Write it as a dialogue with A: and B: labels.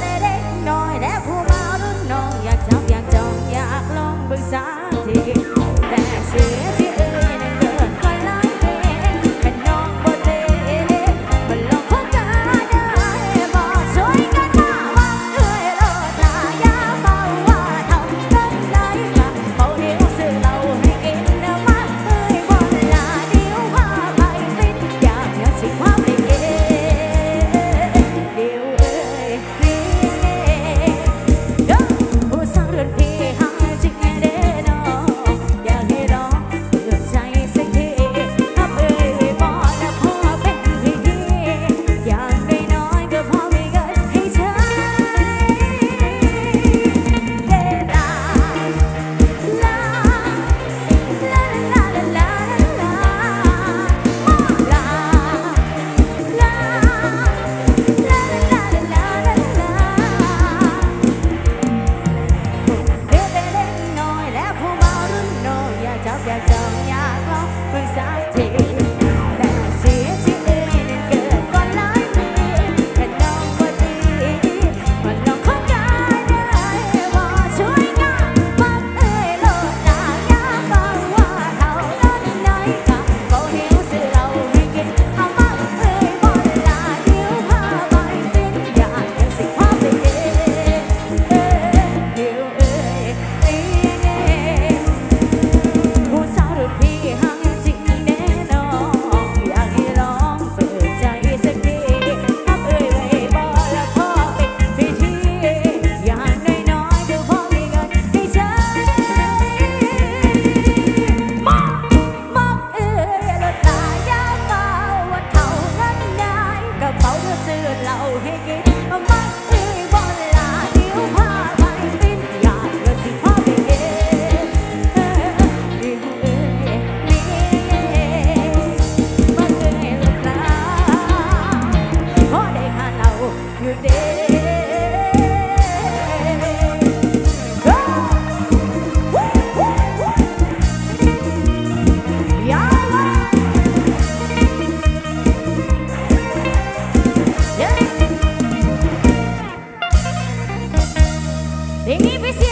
A: เล็กน้อยและผู้มารุ่นน้องอยากจับอยากจองอยากลองปรึกษา They need to see.